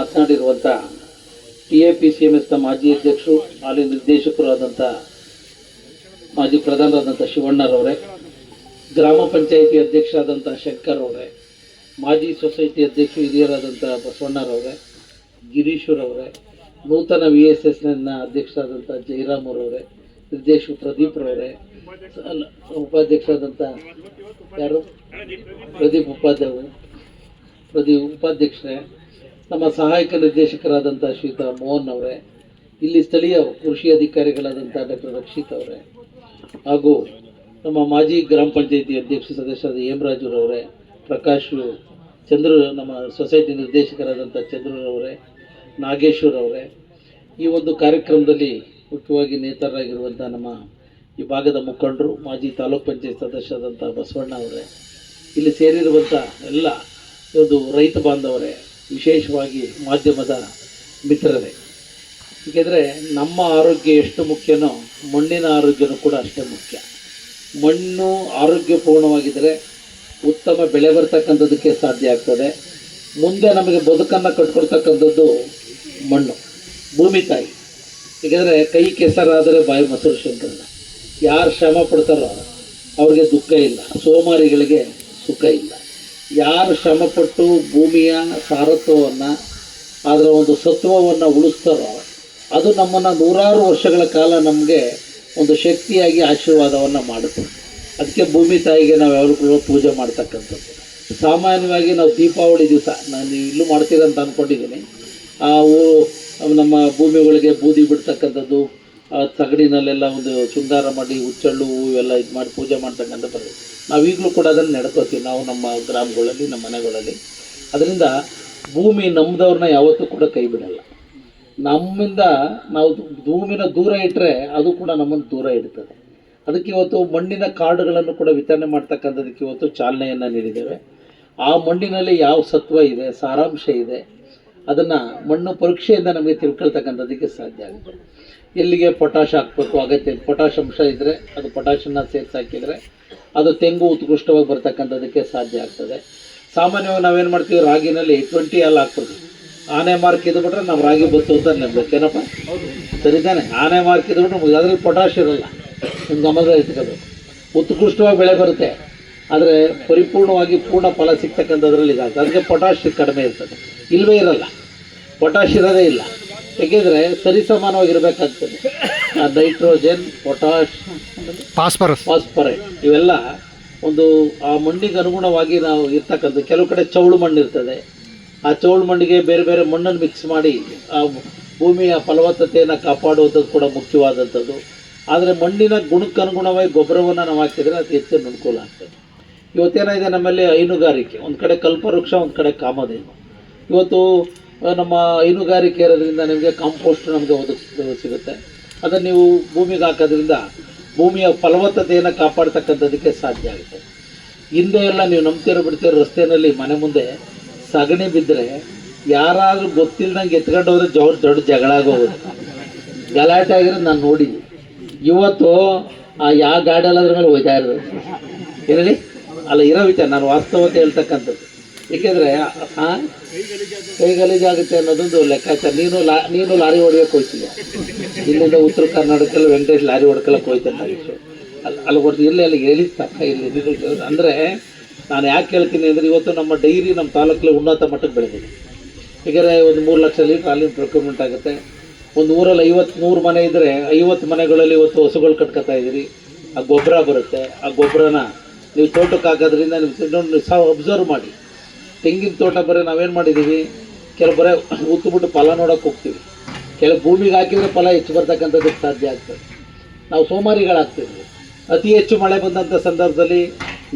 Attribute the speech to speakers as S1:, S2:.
S1: ಮಾತನಾಡಿರುವಂಥ T A P C M ಎಸ್ನ ಮಾಜಿ ಅಧ್ಯಕ್ಷರು, ಹಾಲಿ ನಿರ್ದೇಶಕರು ಆದಂಥ ಮಾಜಿ ಪ್ರಧಾನರಾದಂಥ ಶಿವಣ್ಣರವರೇ ಗ್ರಾಮ ಪಂಚಾಯಿತಿ ಅಧ್ಯಕ್ಷರಾದಂಥ ಶಂಕರ್ ಅವರೇ, ಮಾಜಿ ಸೊಸೈಟಿ ಅಧ್ಯಕ್ಷ ಹಿರಿಯರಾದಂಥ ಬಸವಣ್ಣರವರೇ ಗಿರೀಶ್ವರವರೇ ನೂತನ ವಿ ಎಸ್ ಎಸ್ನ ಅಧ್ಯಕ್ಷರಾದಂಥ ಜಯರಾಮ್ ಅವರವರೇ ನಿರ್ದೇಶಕ ಪ್ರದೀಪ್ ರವರೇ ಉಪಾಧ್ಯಕ್ಷರಾದಂಥ ಯಾರು? ಪ್ರದೀಪ್ ಉಪಾಧ್ಯಾಯ ಪ್ರದೀಪ್ ಉಪಾಧ್ಯಕ್ಷರೇ ನಮ್ಮ ಸಹಾಯಕ ನಿರ್ದೇಶಕರಾದಂಥ ಶ್ರೀತಾ ಮೋಹನ್ ಅವರೇ, ಇಲ್ಲಿ ಸ್ಥಳೀಯ ಕೃಷಿ ಅಧಿಕಾರಿಗಳಾದಂಥ ಡಾಕ್ಟರ್ ರಕ್ಷಿತ್ ಅವರೇ, ಹಾಗೂ ನಮ್ಮ ಮಾಜಿ ಗ್ರಾಮ ಪಂಚಾಯಿತಿ ಅಧ್ಯಕ್ಷ ಸದಸ್ಯರಾದ ಹೇಮರಾಜುರವರೇ ಪ್ರಕಾಶ್ ಚಂದ್ರ, ನಮ್ಮ ಸೊಸೈಟಿ ನಿರ್ದೇಶಕರಾದಂಥ ಚಂದ್ರರವರೇ ನಾಗೇಶ್ವರ್ ಅವರೇ, ಈ ಒಂದು ಕಾರ್ಯಕ್ರಮದಲ್ಲಿ ಮುಖ್ಯವಾಗಿ ನೇತಾರರಾಗಿರುವಂಥ ನಮ್ಮ ಈ ಭಾಗದ ಮುಖಂಡರು, ಮಾಜಿ ತಾಲೂಕ್ ಪಂಚಾಯತ್ ಸದಸ್ಯರಾದಂಥ ಬಸವಣ್ಣ ಅವರೇ, ಇಲ್ಲಿ ಸೇರಿರುವಂಥ ಎಲ್ಲ ಒಂದು ರೈತ ಬಾಂಧವರೇ ವಿಶೇಷವಾಗಿ ಮಾಧ್ಯಮದ ಮಿತ್ರರೇ. ಏಕೆಂದರೆ ನಮ್ಮ ಆರೋಗ್ಯ ಎಷ್ಟು ಮುಖ್ಯನೋ ಮಣ್ಣಿನ ಆರೋಗ್ಯನೂ ಕೂಡ ಅಷ್ಟೇ ಮುಖ್ಯ. ಮಣ್ಣು ಆರೋಗ್ಯಪೂರ್ಣವಾಗಿದ್ದರೆ ಉತ್ತಮ ಬೆಳೆ ಬರ್ತಕ್ಕಂಥದ್ದಕ್ಕೆ ಸಾಧ್ಯ ಆಗ್ತದೆ. ಮುಂದೆ ನಮಗೆ ಬದುಕನ್ನು ಕಟ್ಕೊಡ್ತಕ್ಕಂಥದ್ದು ಮಣ್ಣು, ಭೂಮಿ ತಾಯಿ. ಏಕೆಂದರೆ ಕೈ ಕೆಸರಾದರೆ ಬಾಯಿ ಮೊಸರು ಶಂಕರನ ಯಾರು ಶ್ರಮ ಪಡ್ತಾರೋ ಅವ್ರಿಗೆ ದುಃಖ ಇಲ್ಲ, ಸೋಮಾರಿಗಳಿಗೆ ಸುಖ ಇಲ್ಲ. ಯಾರು ಶ್ರಮಪಟ್ಟು ಭೂಮಿಯ ಸಾರತ್ವವನ್ನು ಅದರ ಒಂದು ಸತ್ವವನ್ನು ಉಳಿಸ್ತಾರೋ, ಅದು ನಮ್ಮನ್ನು ನೂರಾರು ವರ್ಷಗಳ ಕಾಲ ನಮಗೆ ಒಂದು ಶಕ್ತಿಯಾಗಿ ಆಶೀರ್ವಾದವನ್ನು ಮಾಡುತ್ತೆ. ಅದಕ್ಕೆ ಭೂಮಿ ತಾಯಿಗೆ ನಾವು ಯಾವಾಗಲೂ ಪೂಜೆ ಮಾಡ್ತಕ್ಕಂಥದ್ದು. ಸಾಮಾನ್ಯವಾಗಿ ನಾವು ದೀಪಾವಳಿ ದಿವಸ, ನಾನು ಇಲ್ಲೂ ಮಾಡ್ತೀರಂತ ಅಂದ್ಕೊಂಡಿದ್ದೀನಿ ಆ ನಮ್ಮ ಭೂಮಿಗಳಿಗೆ ಬೂದಿ ಬಿಡ್ತಕ್ಕಂಥದ್ದು ತಗಡಿನಲ್ಲೆಲ್ಲ ಒಂದು ಶೃಂಗಾರ ಮಾಡಿ, ಹುಚ್ಚಳ್ಳು ಇವೆಲ್ಲ ಇದು ಮಾಡಿ ಪೂಜೆ ಮಾಡ್ತಕ್ಕಂಥ ಪದ್ಧತಿ. ನಾವು ಈಗಲೂ ಕೂಡ ಅದನ್ನು ನಡ್ಕೋತೀವಿ, ನಾವು ನಮ್ಮ ಗ್ರಾಮಗಳಲ್ಲಿ, ನಮ್ಮ ಮನೆಗಳಲ್ಲಿ. ಅದರಿಂದ ಭೂಮಿ ನಮ್ಮದವ್ರನ್ನ ಯಾವತ್ತೂ ಕೂಡ ಕೈ ಬಿಡಲ್ಲ. ನಮ್ಮಿಂದ ನಾವು ಭೂಮಿನ ದೂರ ಇಟ್ಟರೆ ಅದು ಕೂಡ ನಮ್ಮನ್ನು ದೂರ ಇಡ್ತದೆ. ಅದಕ್ಕೆ ಇವತ್ತು ಮಣ್ಣಿನ ಕಾರ್ಡ್ಗಳನ್ನು ಕೂಡ ವಿತರಣೆ ಮಾಡ್ತಕ್ಕಂಥದಕ್ಕೆ ಇವತ್ತು ಚಾಲನೆಯನ್ನು ನೀಡಿದ್ದೇವೆ. ಆ ಮಣ್ಣಿನಲ್ಲಿ ಯಾವ ಸತ್ವ ಇದೆ, ಸಾರಾಂಶ ಇದೆ, ಅದನ್ನು ಮಣ್ಣು ಪರೀಕ್ಷೆಯಿಂದ ನಮಗೆ ತಿಳ್ಕೊಳ್ತಕ್ಕಂಥದ್ದಕ್ಕೆ ಸಾಧ್ಯ ಆಗುತ್ತೆ. ಎಲ್ಲಿಗೆ ಪೊಟ್ಯಾಶ್ ಹಾಕಬೇಕು, ಅಗತ್ಯ ಪೊಟ್ಯಾಶ್ ಅಂಶ ಇದ್ದರೆ ಅದು ಪೊಟ್ಯಾಶನ್ನ ಸೇರಿಸಿ ಹಾಕಿದರೆ ಅದು ತೆಂಗು ಉತ್ಕೃಷ್ಟವಾಗಿ ಬರ್ತಕ್ಕಂಥದಕ್ಕೆ ಸಾಧ್ಯ ಆಗ್ತದೆ. ಸಾಮಾನ್ಯವಾಗಿ ನಾವೇನು ಮಾಡ್ತೀವಿ, ರಾಗಿನಲ್ಲಿ ಟ್ವೆಂಟಿ ಅಲ್ಲಿ ಹಾಕ್ತೀವಿ ಆನೆ ಮಾರ್ಕ್ ಇದ್ಬಿಟ್ರೆ ನಾವು ರಾಗಿ ಬತ್ತು ಅಂತ ನೆನ್ಬೇಕು ಏನಪ್ಪ? ಸರಿತಾನೆ? ಆನೆ ಮಾರ್ಕ್ ಇದ್ಬಿಟ್ರೆ ನಮಗೆ ಅದರಲ್ಲಿ ಪೊಟ್ಯಾಶ್ ಇರಲ್ಲ. ನಿಮ್ಮ ಗಮನದಲ್ಲಿ ಇಟ್ಕೋಬೇಕು. ಉತ್ಕೃಷ್ಟವಾಗಿ ಬೆಳೆ ಬರುತ್ತೆ, ಆದರೆ ಪರಿಪೂರ್ಣವಾಗಿ ಪೂರ್ಣ ಫಲ ಸಿಗ್ತಕ್ಕಂಥದ್ರಲ್ಲಿ ಇದಾಗ್ತದೆ. ಅದಕ್ಕೆ ಪೊಟ್ಯಾಶ್ ಕಡಿಮೆ ಇರ್ತದೆ. ಇಲ್ಲವೇ ಇರಲ್ಲ. ಪೊಟ್ಯಾಶ್ ಇರೋದೇ ಇಲ್ಲ. ಏಕೆಂದರೆ ಸರಿಸಮಾನವಾಗಿರಬೇಕಾಗ್ತದೆ ನೈಟ್ರೋಜನ್ ಪೊಟಾಶ್
S2: ಫಾಸ್ಫರಸ್.
S1: ಫಾಸ್ಫರೈ ಇವೆಲ್ಲ ಒಂದು ಆ ಮಣ್ಣಿಗೆ ಅನುಗುಣವಾಗಿ ನಾವು ಇರ್ತಕ್ಕಂಥ ಕೆಲವು ಕಡೆ ಚೌಳು ಮಣ್ಣು ಇರ್ತದೆ ಆ ಚೌಳು ಮಣ್ಣಿಗೆ ಬೇರೆ ಬೇರೆ ಮಣ್ಣನ್ನು ಮಿಕ್ಸ್ ಮಾಡಿ ಆ ಭೂಮಿಯ ಫಲವತ್ತತೆಯನ್ನು ಕಾಪಾಡುವಂಥದ್ದು ಕೂಡ ಮುಖ್ಯವಾದಂಥದ್ದು. ಆದರೆ ಮಣ್ಣಿನ ಗುಣಕ್ಕೆ ಅನುಗುಣವಾಗಿ ಗೊಬ್ಬರವನ್ನು ನಾವು ಹಾಕಿದರೆ ಅದು ಹೆಚ್ಚಿನ ಅನುಕೂಲ ಆಗ್ತದೆ. ಇವತ್ತೇನಾಗಿದೆ ನಮ್ಮಲ್ಲಿ ಹೈನುಗಾರಿಕೆ. ಒಂದು ಕಡೆ ಕಲ್ಪವೃಕ್ಷ ಒಂದು ಕಡೆ ಕಾಮಧೇನು. ಇವತ್ತು ನಮ್ಮ ಹೈನುಗಾರಿಕೆ ಇರೋದ್ರಿಂದ ನಿಮಗೆ ಕಾಂಪೋಸ್ಟ್ ನಮಗೆ ಒದಗಿಸ್ ಸಿಗುತ್ತೆ. ಅದನ್ನು ನೀವು ಭೂಮಿಗೆ ಹಾಕೋದ್ರಿಂದ ಭೂಮಿಯ ಫಲವತ್ತತೆಯನ್ನು ಕಾಪಾಡ್ತಕ್ಕಂಥದ್ದಕ್ಕೆ ಸಾಧ್ಯ ಆಗುತ್ತೆ. ಹಿಂದೆ ಎಲ್ಲ ನೀವು ನಂಬ್ತಿರೋ ಬಿಡ್ತಿರೋ ರಸ್ತೆಯಲ್ಲಿ ಮನೆ ಮುಂದೆ ಸಗಣಿ ಬಿದ್ದರೆ ಯಾರಾದರೂ ಗೊತ್ತಿಲ್ದಂಗೆ ಎತ್ಕೊಂಡು ಹೋದ್ರೆ ಜೋರ್ ದೊಡ್ಡ ಜಗಳ ಆಗೋದು ಗಲಾಟೆ ಆಗಿರೋದು ನಾನು ನೋಡಿದ್ದೆ ಇವತ್ತು ಆ ಯಾವ ಗಾಡಿಯಲ್ಲಾದ್ರ ಮೇಲೆ ಹೋಯ್ತಾ ಇರೋದು? ಏನೇಳಿ ಅಲ್ಲ, ಇರೋ ವಿಚಾರ. ನಾನು ವಾಸ್ತವತೆ ಹೇಳ್ತಕ್ಕಂಥದ್ದು. ಏಕೆಂದರೆ ಕೈ ಗಲೀಜಾಗುತ್ತೆ ಅನ್ನೋದೊಂದು ಲೆಕ್ಕಾಚಾರ. ನೀನು ಲಾ, ನೀನು ಲಾರಿ ಹೊಡಿಯೋಕೆ ಹೋಯ್ತೀಯ ಇಲ್ಲಿಂದ ಉತ್ತರ ಕರ್ನಾಟಕದಲ್ಲಿ ವೆಂಕಟೇಶ್ ಲಾರಿ ಹೊಡ್ಕೊಳಕ್ಕೆ ಹೋಯ್ತಾನೆ ಅಲ್ಲಿ ಅಲ್ಲಿ ಕೊಡ್ತೀವಿ ಇಲ್ಲಿ, ಅಲ್ಲಿ ಹೇಳಿಸ್ತಕ್ಕ ಇಲ್ಲಿ ಅಂದರೆ, ನಾನು ಯಾಕೆ ಹೇಳ್ತೀನಿ ಅಂದರೆ ಇವತ್ತು ನಮ್ಮ ಡೈರಿ ನಮ್ಮ ತಾಲೂಕಲ್ಲಿ ಉನ್ನತ ಮಟ್ಟಕ್ಕೆ ಬೆಳೆದಿದೆ. ಏಕೆಂದರೆ ಒಂದು ಮೂರು ಲಕ್ಷ ಲೀಟ್ರ್ ಹಾಲಿನ ಪ್ರೊಕ್ಯೂರ್ಮೆಂಟ್ ಆಗುತ್ತೆ. ಒಂದು ಊರಲ್ಲಿ ಐವತ್ತು ನೂರು ಮನೆ ಇದ್ದರೆ ಐವತ್ತು ಮನೆಗಳಲ್ಲಿ ಇವತ್ತು ಹಸುಗಳು ಕಟ್ಕೊತಾ ಇದ್ದೀರಿ ಆ ಗೊಬ್ಬರ ಬರುತ್ತೆ. ಆ ಗೊಬ್ಬರನ ನೀವು ತೋಟಕ್ಕೆ ಹಾಕೋದ್ರಿಂದ ನೀವು ಸಬ್ಸರ್ವ್ ಮಾಡಿ. ತೆಂಗಿನ ತೋಟ ಬರೀ ನಾವೇನು ಮಾಡಿದ್ದೀವಿ ಕೆಲವು ಬರೀ ಉತ್ತುಬಿಟ್ಟು ಫಲ ನೋಡೋಕೆ ಹೋಗ್ತೀವಿ. ಕೆಲವು ಭೂಮಿಗೆ ಹಾಕಿದರೆ ಫಲ ಹೆಚ್ಚು ಬರ್ತಕ್ಕಂಥದ್ದು ಸಾಧ್ಯ ಆಗ್ತದೆ. ನಾವು ಸೋಮಾರಿಗಳಾಗ್ತಿದ್ವಿ. ಅತಿ ಹೆಚ್ಚು ಮಳೆ ಬಂದಂಥ ಸಂದರ್ಭದಲ್ಲಿ